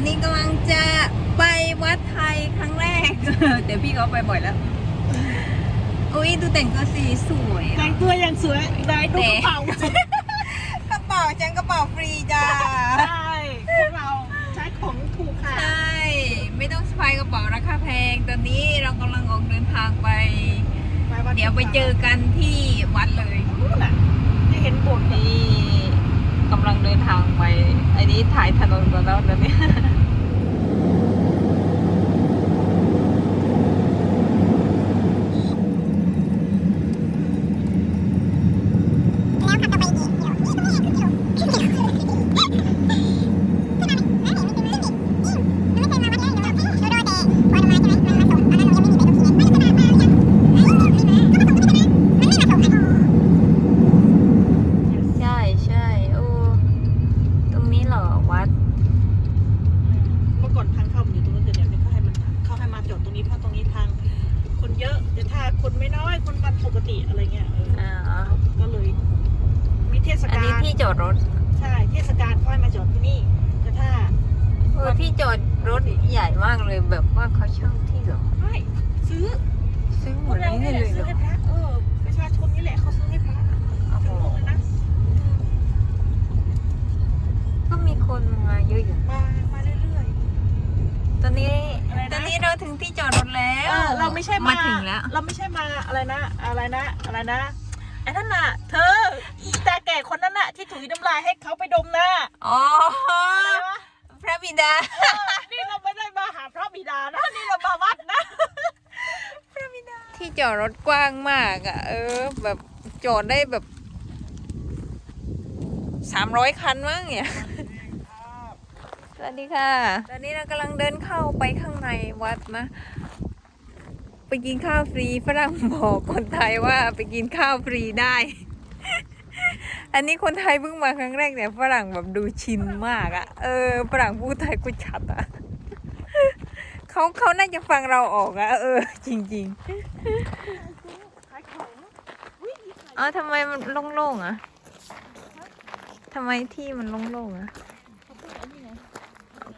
อนนี้กำลังจะไปวัดไทยครั้งแรก เดี๋ยวพี่เขาไปบ่อยแล้ว อุ้ยดูแต่งตัวสีสวยแต่อะงตัวอย่างสวยได้ดูกระเป๋ากระเป๋าจังกระเป๋าฟรีจ้า ใช่พวกเราใช้ของถูกค่ะ ใช่ ไม่ต้องสะพายกระเป๋าราคาแพง ตอนนี้เรากำลังออกเดินทางไปวัเดี๋ยวไปเจอกันที่วัดเลยนู่นน่ะที่เห็นโบสถ์นี่ กำลังเดินทางไป อันนี้ถ่ายถนนก่อนแล้วตอนนี้ ใช่ใช่โอ้ตรงนี้เหรอวัด เมื่อก่อนทางเข้ามันอยู่ตรงนู้นแต่เดี๋ยวนี้เขาให้มันเขาให้มาจอดตรงนี้เพราะตรงนี้ทาง คนเยอะแต่ถ้าคนไม่น้อยคนวัน ปกติอะไรเงี้ยเอออ่าก็เลยมีเทศอันกานี้ลที่จอดรถใช่เทศกาลเขาให้มาจอดที่นี่แต่ถ้า เออที่จอดรถใหญ่มากเลยแบบว่าเขาเช่าที่ เราไม่ใช่มาอะไรนะ อะไรนะ อะไรนะไอ้นั่นน่ะ เธออีตาแก่คนนั้นน่ะ ที่ถุยน้ำลายให้เขาไปดมน่ะอ๋ออะไรวะพระบิดา เออนี่เราไม่ได้มาหาพระบิดานะ นี่เรามาวัดนะ ที่จอดรถกว้างมากอะ เออ แบบจอดได้แบบสามร้อยคันมั้งเนี่ยสวัสดีค่ะ ตอนนี้เรากำลังเดินเข้าไปข้างในวัดนะ ไปกินข้าวฟรีฝรั่งบอกคนไทยว่าไปกินข้าวฟรีได้ อันนี้คนไทยเพิ่งมาครั้งแรกเนี่ยฝรั่งแบบดูชินมากอะเออฝรั่งพูดไทยกูชัดอะเขาเขาน่าจะฟังเราออกอะเออ จริงๆขายของอ๋อทำไมมันโล่งๆอะทำไมที่มันโล่งๆอะ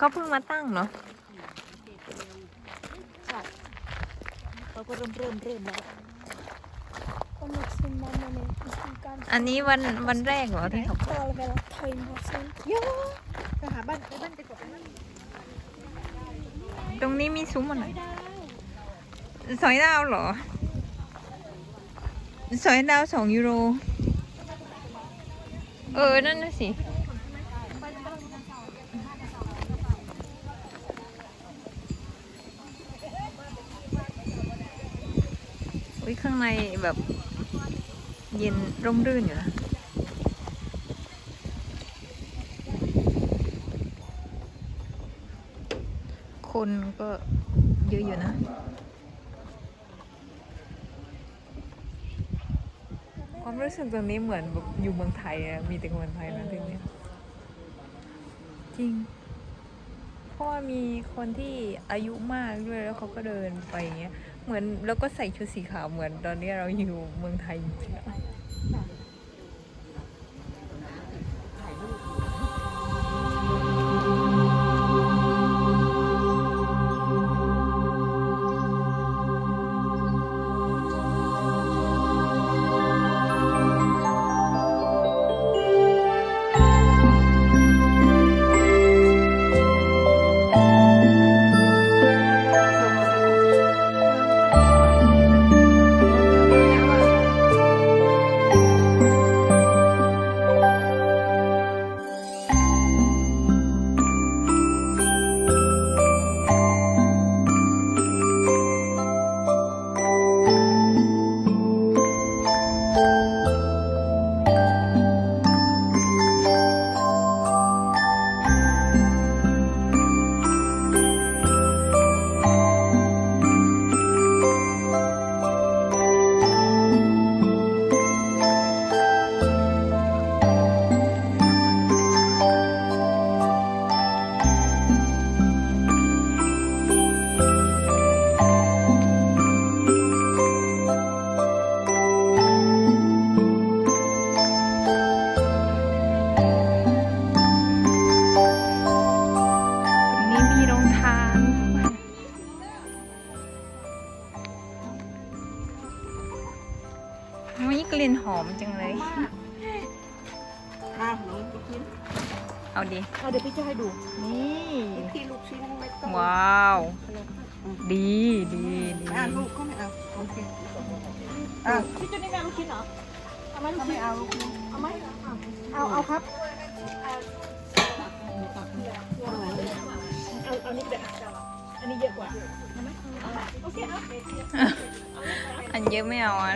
ก็เพิ่งมาตั้งเนาะ เขาก็เริ่มเริ่มเริ่มแล้ว Onneksi mä menin isin kanssa อันนี้วันวันแรกเหรอที่เขา talvella Toivosen. เยอะไปหาบ้านไปบ้านไปกดบ้านตรงนี้มีซุ้มอะไรสอยดาวเหรอ สอยดาวสองยูโร เออ นั่นน่ะสิ อุ้ยข้างในแบบเย็นร่มรื่นอยู่นะคนก็เยอะอยู่นะ ความรู้สึกตรงนี้เหมือนแบบอยู่เมืองไทยอะมีแต่คนไทยนะที่นี่จริง เพราะว่ามีคนที่อายุมากด้วยแล้วเขาก็เดินไปอย่างเงี้ย เหมือนแล้วก็ใส่ชุดสีขาวเหมือนตอนนี้เราอยู่เมืองไทยจริงๆ โรงทานมันยิ่กลิ่นหอมจังเลยเอาดิเดี๋ยวพี่จะให้ดู นี่พี่ลูกชิ้นไม่ต้องว้าว ดีดีดีอ่าลูกก็ไม่เอาโอเคอ่าพี่จะได้แม่ลูกชิ้นเหรอเอไมลูกมเอาเอาไหมเอาเอาครับ เอาเอานี่ก็ได้อันนี้เยอะกว่าเอาไหมโอเคเอาอันเยอะไม่เอาอะ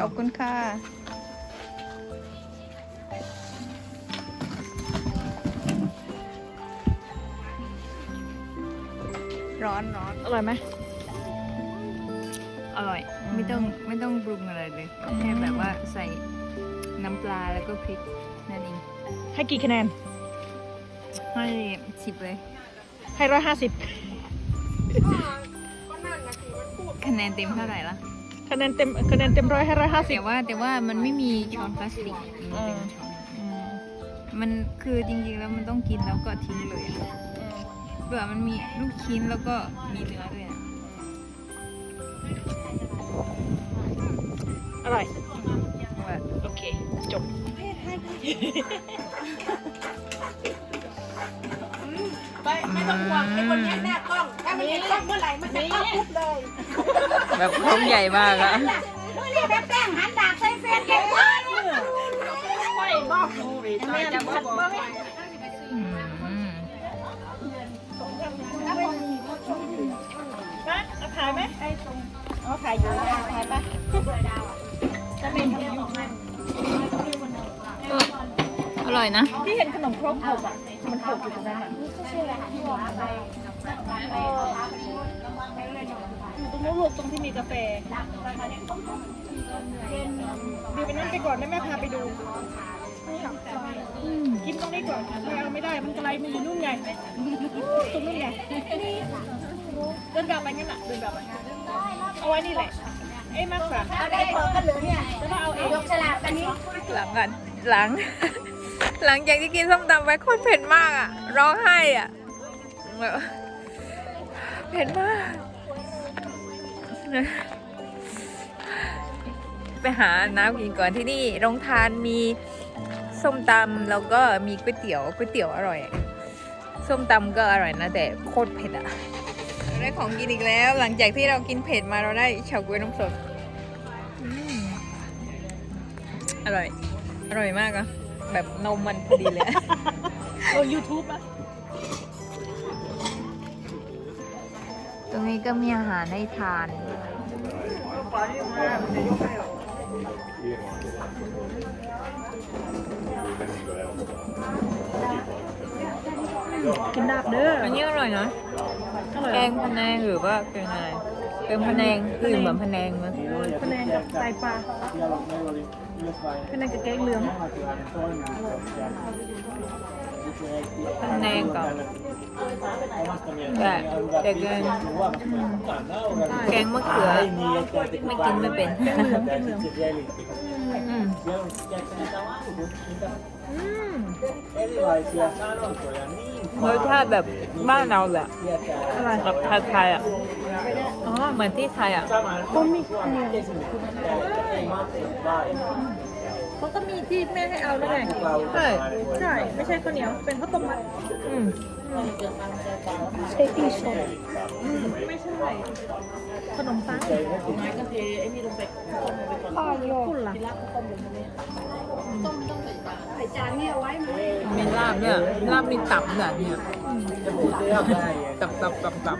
ขอบคุณค่ะร้อนร้อนอร่อยไหมอร่อย ไม่ต้องไม่ต้องปรุงอะไรเลย แค่แบบว่าใส่น้ำปลาแล้วก็พริกนั่นเอง ให้กี่คะแนน ให้สิบเลย ให้ร้อยห้าสิบคะแนนเต็มเท่าไหร่ละคะแนนเต็มคะแนนเต็มร้อยให้ร้อยห้าสิแต่บว่าแต่ว่ามันไม่มีช้อนพลาสติกมันเป็นช้อนมันคือจริงๆแล้วมันต้องกินแล้วก็ทิ้งเลยอะเผื่อมันมีลูกชิ้นแล้วก็มีเนื้อด้วยอะอร่อยว่าโอ เค จบไม่ไม่ต้องห่วงไอ้คนนี้หน้ากล้อง ถ้ามันเห็นกล้องเมื่อไหร่มันจะเข้าปุ๊บเลยแบบครกใหญ่มากอะ เมื่อนี้แบบแป้งหัน อร่อยนะ ที่เห็นขนมครกหกอะมันหกอยู่ตรงนั้นอะอยู่ตรงนู้นลูกตรงที่มีกาแฟดูไปนั่นไปก่อนแม่แม่พาไปดูกินตรงนี้ก่อนไม่เอาไม่ได้มันไกลมันอยู่นู่นไงตรงนู้นไงเดินกลับไปงั้นแหละเดินกลับไปเอาไว้นี่แหละเอ้ยมากกว่าเอาได้พอกันเหลือเนี่ยแล้วก็เอาเองยกฉลากกันนี้หลังกันหลัง หลังจากที่กินส้มตำไปโคตรเผ็ดมากอะร้องไห้อะเผ็ดมาก ไปหาน้ำกินก่อนที่นี่โรงทานมีส้มตำแล้วก็มีก๋วยเตี๋ยวก๋วยเตี๋ยวอร่อย ส้มตำก็อร่อยนะ แต่โคตรเผ็ดอะเราได้ของกินอีกแล้ว หลังจากที่เรากินเผ็ดมาเราได้เฉาก๊วยน้ำสดออร่อย อร่อยมากอะ แบบนมมันพอดีเลยอะเอายูทูบนะตรงนี้ก็มีอาหารให้ทาน กินดาบเด้ออันนี้อร่อยนะอร่อย แกงพะแนงหรือว่าเป็นอะไรเป็นพะแนงคือเหมือนพะแนงมั้ยพะแนงกับไตปลาพะแนงกับแกงเหลืองพะแนงกับแต่แต่แกงแกงมะเขือไม่กินไม่เป็นอืมอืม รสชาติแบบบ้านเราแหละอะไรแบบไทยๆอะอ๋อเหมือนที่ไทยอะต้มมี เขาก็มีที่แม่ให้เอาแล้วไงใช่ใช่ไม่ใช่ข้าวเหนียวเป็นข้าวต้มมัดอืมใช่ปีชงไม่ใช่ ขนมปังไม้ก็เทไอ้นี่ลงไปต้มลงไปก่อนข้าวโยกทีละต้มลงไปต้มต้องใส่จานนี่เอาไว้มันมีลาบเนี่ยลาบมีตับเนี่ยเนี่ยจะพูดได้ตับตับตับตับ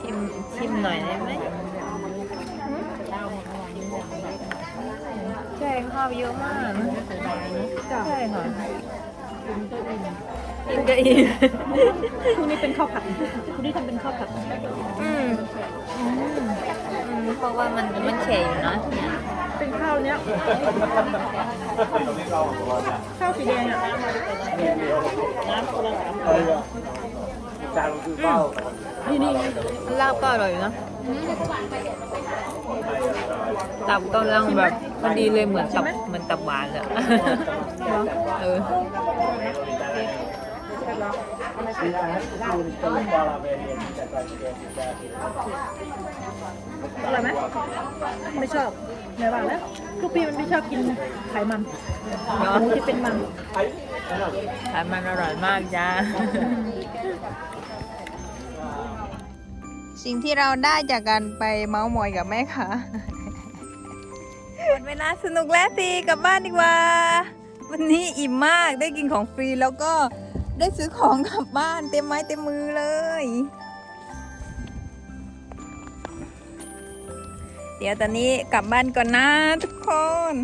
ชิมชิมหน่อยได้ไหม ใช่ข้าวเยอะมากนะใช่ค่ะกินก็อิ่มคุณนี่เป็นข้าวผัดคุณนี่ทำเป็นข้าวผัดอืมอืมอืมเพราะว่ามันมันแฉะอยู่นะเป็นข้าวเนี้ยข้าวสีแดงอะน้ำคนละสามนี่นี่ไง ลาบก็อร่อยอยู่นะตับกำลังแบบพอดีเลยเหมือนตับเหมือนตับหวานเลยอะเอออร่อยไหมไม่ชอบไม่ว่าแล้วทุกปีมันไม่ชอบกินไขมันหมูที่เป็นมันอาหารมันอร่อยมากจ้า สิ่งที่เราได้จากการไปเมาส์มอยกับแม่ค่ะหมดเวลาสนุกแล้วสิกลับบ้านดีกว่า วันนี้อิ่มมากได้กินของฟรีแล้วก็ได้ซื้อของกลับบ้านเต็มไม้เต็มมือเลย เดี๋ยวตอนนี้กลับบ้านก่อนนะทุกคน